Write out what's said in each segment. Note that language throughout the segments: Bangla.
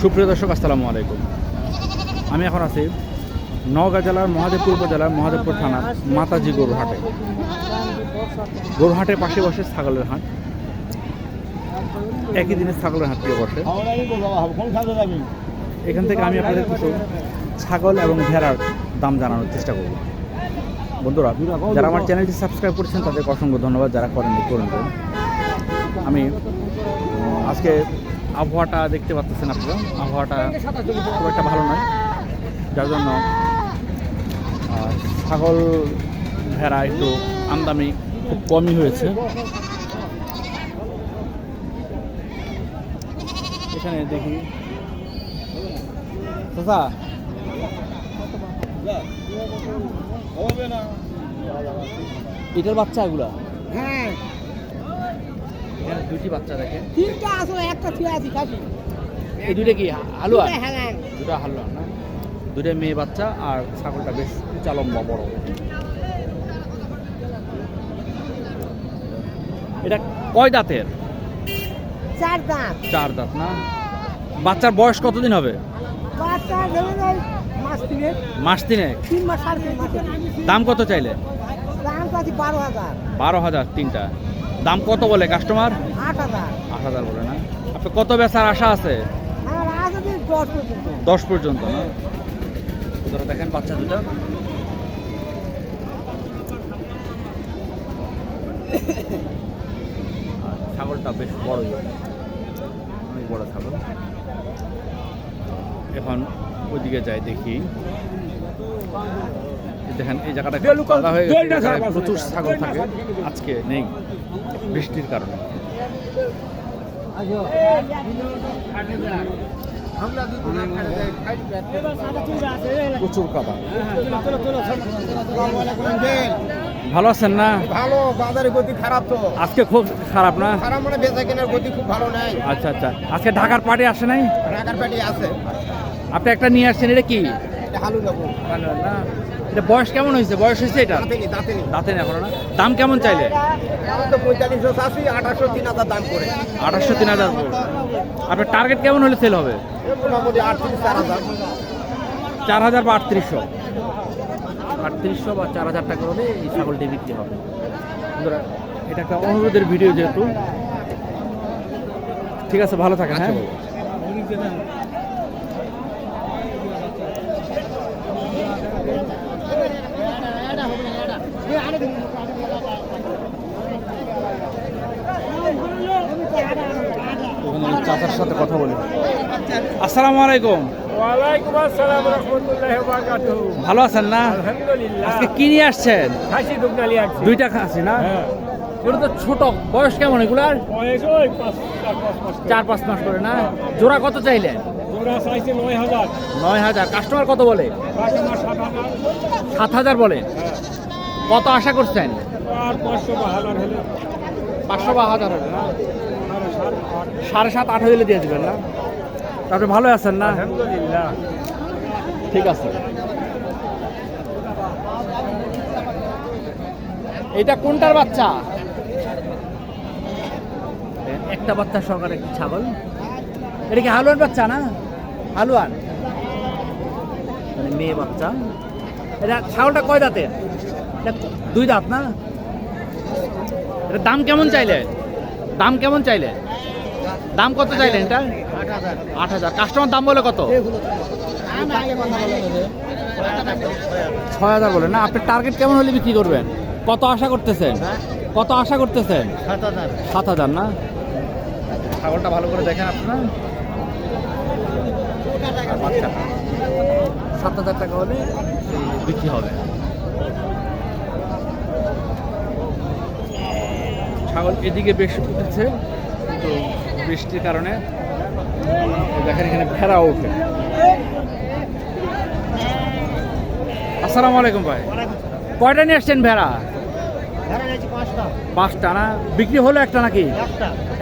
সুপ্রিয় দর্শক, আসসালামু আলাইকুম। আমি এখন আছি নওগাঁ জেলার মহাদেবপুর উপজেলার মহাদেবপুর থানার মাতাজি গরুহাটে গরুহাটের পাশে বসে ছাগলের হাট। একই দিনে ছাগলের হাট দিয়ে বসে। এখান থেকে আমি আপনাদের কিছু ছাগল এবং ভেড়ার দাম জানানোর চেষ্টা করব। বন্ধুরা, যারা আমার চ্যানেলটি সাবস্ক্রাইব করেছেন, তাদেরকে অসংখ্য ধন্যবাদ, যারা করেন। করে নেবেন আমি আজকে আবহাওয়াটা দেখতে পাচ্ছেন আপনারা। আবহাওয়াটা খুব একটা ভালো নয়। যার জন্য ছাগল ভেড়া একটু আমদামি খুব কমই হয়েছে। এখানে দেখি। চাচা এটার বাচ্চা এগুলা? হ্যাঁ। দুটি বাচ্চা দেখে। তিনটা আসলে একটা ছুঁয়ে আছি খাসি। এই দুটো কি দুটা হ্যাঁ দুটো হালুয়া না? দুটো মেয়ে বাচ্চা আর ছাগলটা বেশ উঁচা বড়। এটা কয় দাঁতের? চার দাঁত। চার দাঁত না? বাচ্চার বয়স কতদিন হবে? মাস তিনে দাম কত চাইলে? বারো হাজার। তিনটা। দাম কত বলে কাস্টমার আট হাজার। বলে না? আপনি কত বেচার আশা আছে? দশ পর্যন্ত। না? ধরো দেখেন বাচ্চা দুটো। ছাগলটা বেশ বড় অনেক বড় ছাগল। এখন ওইদিকে যাই দেখি। দেখেন এই জায়গাটা কাদা হয়ে গেছে, প্রচুর ছাগল থাকে। আজকে নেই বৃষ্টির কারণে। প্রচুর কাদা। ভালো আছেন না? ভালো বাজারের গতি খারাপ তো। আজকে খুব খারাপ না? খারাপ মানে বেচা কেনার গতি খুব ভালো নাই। আচ্ছা আচ্ছা। আজকে ঢাকার পার্টি আসে নাই? ঢাকার পাটি আছে। আপনি একটা নিয়ে আসছেন এটা কি? এটা হালু নেব না? এটা বয়স কেমন হয়েছে? বয়স হয়েছে এটা? দাঁতে না এখনও না? দাম কেমন চাইলে? আঠাশশো তিন হাজার দাম করে। আঠাশশো তিন হাজার আপনার টার্গেট কেমন হলে সেল হবে? মোটামুটি আটত্রিশ চার হাজার। চার হাজার বা আটত্রিশশো। আটত্রিশশো বা চার হাজার টাকা হলে এই ছাগলটি বিক্রি হবে। বন্ধুরা, এটা একটা অনুরোধের ভিডিও যেহেতু। ঠিক আছে ভালো থাকেন হ্যাঁ? সাথে কথা বলি। আসসালামু আলাইকুম। ওয়ালাইকুম আসসালাম রহমতুল্লাহ বারকাতুহ ভালো আছেন না? আলহামদুলিল্লাহ। আজকে কি নিয়ে আসছেন? খাসি দুগনালি আছে দুইটা খাসি না? এগুলো তো ছোট। বয়স কেমন এগুলার? বয়স ওই চার পাঁচ মাস করে। না? জোড়া কত চাইলেন? নয় হাজার। কাস্টমার কত বলে? সাত হাজার। বলে? কত আশা করছেন? পাঁচশো বা হাজার হাজার সাড়ে সাত আট হলে দিয়ে দেবেন না? তারপরে ভালো আছেন না? আলহামদুলিল্লাহ। ঠিক আছে। এটা কোনটার বাচ্চা? একটা বাচ্চা সরকার একটি ছাগল? এটা কি হালুয়ান বাচ্চা না? হালুয়ান মানে মেয়ে বাচ্চা। এটা ছাগলটা কয় দাঁতের? দুই দাঁত না? এটা দাম কেমন চাইলে? দাম কেমন চাইলে? দাম কত চাইলেন এটা? আট হাজার। কাস্টমার দাম বলে কত? ছয় হাজার বলে না? আপনি টার্গেট কেমন হলে বিক্রি করবেন? কত আশা করতেছেন? কত আশা করতেছেন? সাত হাজার। না? ছাগলটা ভালো করে দেখেন আপনারা। সাত হাজার টাকা হলে বিক্রি হবে। ছাগল এদিকে বেশ উঠেছে কিন্তু বৃষ্টির কারণে দেখেন এখানে ভেড়াও ওঠে। আসসালামু আলাইকুম ভাই। কয়টা নিয়ে আসছেন ভেড়া? পাঁচটা। না? বিক্রি হলো একটা নাকি?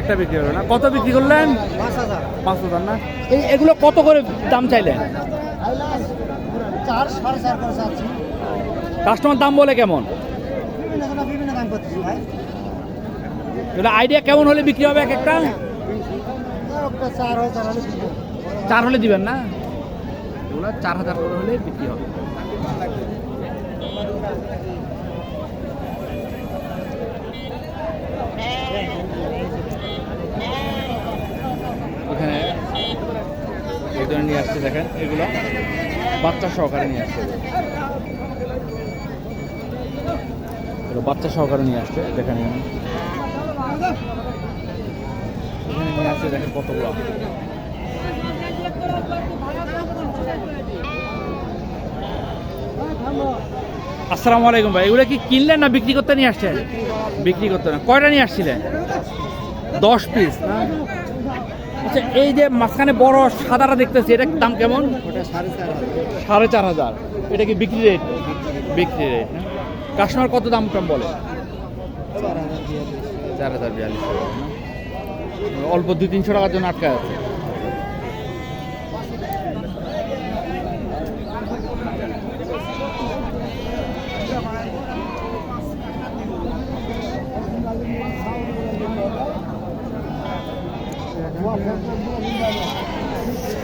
একটা। বিক্রি হলো না। কত বিক্রি করলেন? পাঁচ হাজার। না? এই এগুলো কত করে দাম চাইলেন? কাস্টমার দাম বলে কেমন? আইডিয়া কেমন হলে বিক্রি হবে এক একটা? চার হলে দিবেন না? এগুলো চার হাজার করে হলে বিক্রি হবে। ওখানে নিয়ে আসছে, দেখেন এগুলো। বাচ্চা সহকারে নিয়ে আসছে। বাচ্চা সহকারে নিয়ে আসছে, দেখেন এখানে। আসছে দেখেন কতগুলো। আসসালামু আলাইকুম ভাই, এগুলো কি কিনলেন না বিক্রি করতে নিয়ে আসছেন? বিক্রি করতে না, কয়টা নিয়ে আসছিলেন? দশ পিস আচ্ছা এই যে মাঝখানে বড় সাদাটা দেখতেছি, এটার দাম কেমন? সাড়ে চার হাজার। এটা কি বিক্রি রেট বিক্রি রেট কাস্টমার কত দাম টাম বলে? চার হাজার বিয়াল্লিশ। অল্প দুই তিনশো টাকার জন্য আটকা আছে।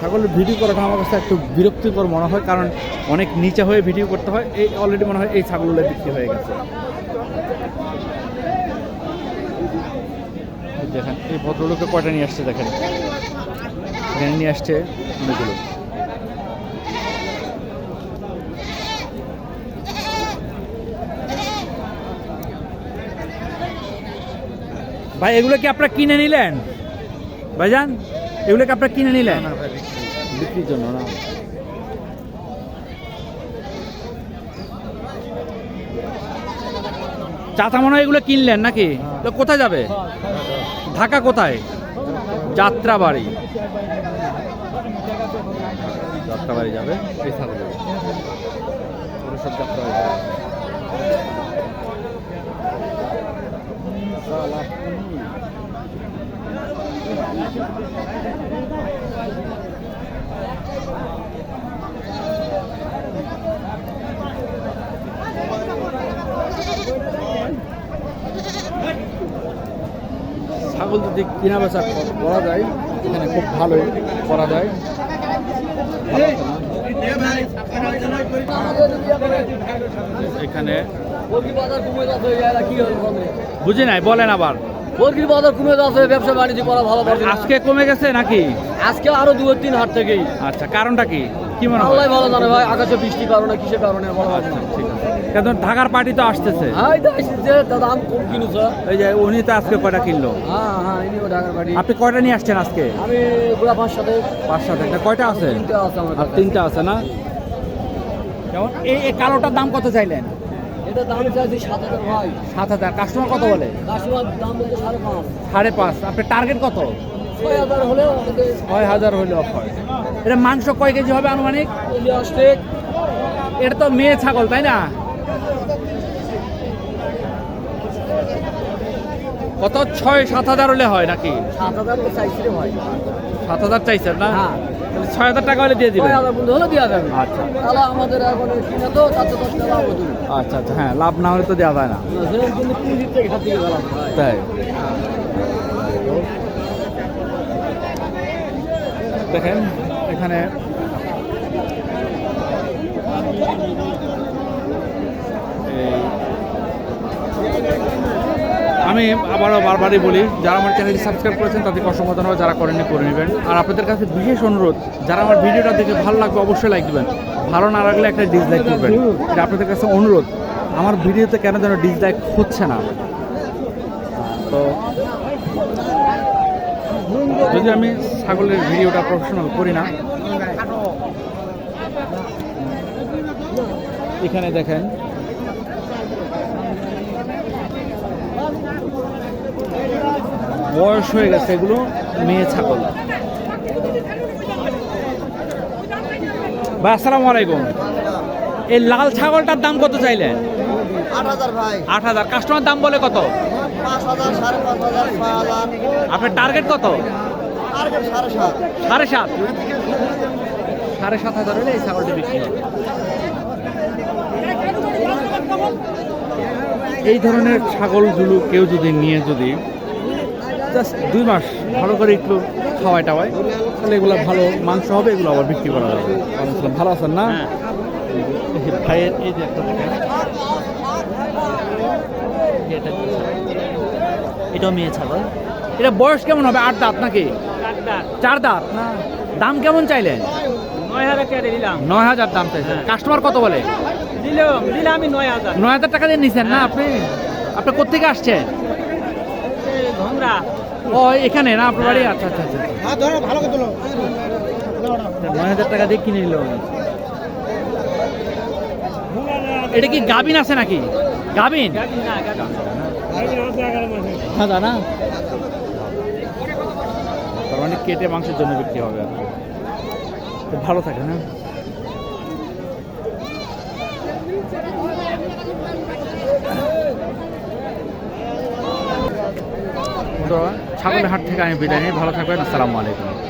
ছাগলের ভিডিও করাটা আমার কাছে একটু বিরক্তিকর মনে হয়, কারণ অনেক নিচে হয়ে ভিডিও করতে হয়, এই অলরেডি মনে হয় এই ছাগলগুলো বিক্রি হয়ে গেছে। দেখেন এই ভদ্রলোকে কয়টা নিয়ে আসছে দেখেন? এখানে নিয়ে আসছে অনেকগুলো। ভাই এগুলো কি আপনারা কিনে নিলেন? ভাইজান এগুলো কি আপনারা কিনে নিলেন? বিক্রির জন্য না। চাচা মনে হয় এগুলো কিনলেন নাকি? তো কোথায় যাবে? ঢাকা কোথায়? যাত্রাবাড়ি। যাত্রাবাড়ি যাবে যাবে। যদি কেনা বেচা করা যায় এখানে খুব ভালোই করা যায়। ভালো? এখানে মুরগির বাজার কমে যাচ্ছে এরা কি হল বলে বুঝি নাই বলেন আবার। মুরগির বাজার কমে যাচ্ছে ব্যবসা বাণিজ্য করা ভালো পারছে আজকে কমে গেছে নাকি? আজকে আরও দু তিন হাট থেকেই। আচ্ছা কারণটা কি? কি মনে হয়? ভালো জানে ভাই আকাশে বৃষ্টির কারণে কিসের কারণে বলা হয় ঠিক। আছে কেন ঢাকার পার্টি তো আসতেছে। হ্যাঁ এটা এসেছে দাম কম কিনুছে? এই যে উনি তো আজকে কয়টা কিনলো? হ্যাঁ হ্যাঁ আপনি কয়টা নিয়ে আসছেন আজকে? আমি পাঁচ সাথে। পাঁচ কয়টা আছে? তিনটে আছে না? যেমন এই কালোটার দাম কত চাইলেন? এটা দাম চাইছি সাত হাজার ভাই। সাত হাজার। কাস্টমার কত বলে? কাস্টমার দাম বলতে সাড়ে পাঁচ। সাড়ে পাঁচ। আপনার টার্গেট কত? ছয় হাজার হলেও ছয় হাজার অফার। এটা মাংস কয় কেজি হবে আনুমানিক? এটা তো মেয়ে ছাগল তাই না? কত? ছয় সাত হাজার হলে হয় নাকি? সাত হাজার চাইছি ভাই সাত হাজার চাইছেন না? হ্যাঁ। ছয় হাজার টাকা হলে দিয়ে দিবেন। হলে দেওয়া যাবে। আচ্ছা। তাহলে আমাদের এখন কিনে তো লাভ আচ্ছা আচ্ছা হ্যাঁ লাভ না হলে তো দেওয়া যায় না। তাই। দেখেন এখানে আমি আবারও বারবারই বলি, যারা আমার চ্যানেলটি সাবস্ক্রাইব করেছেন তাদেরকে অসংখ্য ধন্যবাদ, যারা করেননি করে নেবেন। আর আপনাদের কাছে বিশেষ অনুরোধ, যারা আমার ভিডিওটা দেখে ভালো লাগবে অবশ্যই লাইক দিবেন। ভালো না লাগলে একটা ডিসলাইক করবেন। এটা আপনাদের কাছে অনুরোধ, আমার ভিডিওতে কেন যেন ডিসলাইক হচ্ছে না? তো, যদি আমি ছাগলের ভিডিওটা প্রফেশনাল করি না, এখানে দেখেন বয়স হয়ে গেছে এগুলো মেয়ে ছাগল। ভাই আসসালামু আলাইকুম। এই লাল ছাগলটার দাম কত চাইলেন আট হাজার কাস্টমার দাম বলে কত? আপনার টার্গেট কত? সাড়ে সাত। সাড়ে সাত? সাড়ে সাত হাজার হলে এই ছাগলটি বিক্রি হবে। এই ধরনের ছাগলগুলো কেউ যদি নিয়ে যদি জাস্ট দুই মাস ভালো করে একটু খাওয়াই টাওয়াই তাহলে এগুলো ভালো মাংস হবে এগুলো আবার বিক্রি করা যাবে। ভালো আছেন না? ভাইয়ের এই যে একটা এটা এটাও মেয়ে ছাগল। এটা বয়স কেমন হবে? আট দাঁত নাকি? চার দাঁত? না। দাম কেমন চাইলেন? নয় হাজার দাম চাইছেন। কাস্টমার কত বলে? নয় হাজার। টাকা দিয়ে নিছেন না আপনি? আপনি কোথেকে আসছেন? ও এখানে না? আপনার বাড়ি? আচ্ছা আচ্ছা আচ্ছা। নয় হাজার টাকা দিয়ে কিনে নিল। এটা কি গাবিন আছে নাকি? গাবিন? না মানে কেটে মাংসের জন্য বিক্রি হবে আর। তো ভালো থাকে না? বন্ধুরা, ছাগলের হাট থেকে আমি বিদায় নিই। ভালো থাকবেন আসসালামু আলাইকুম।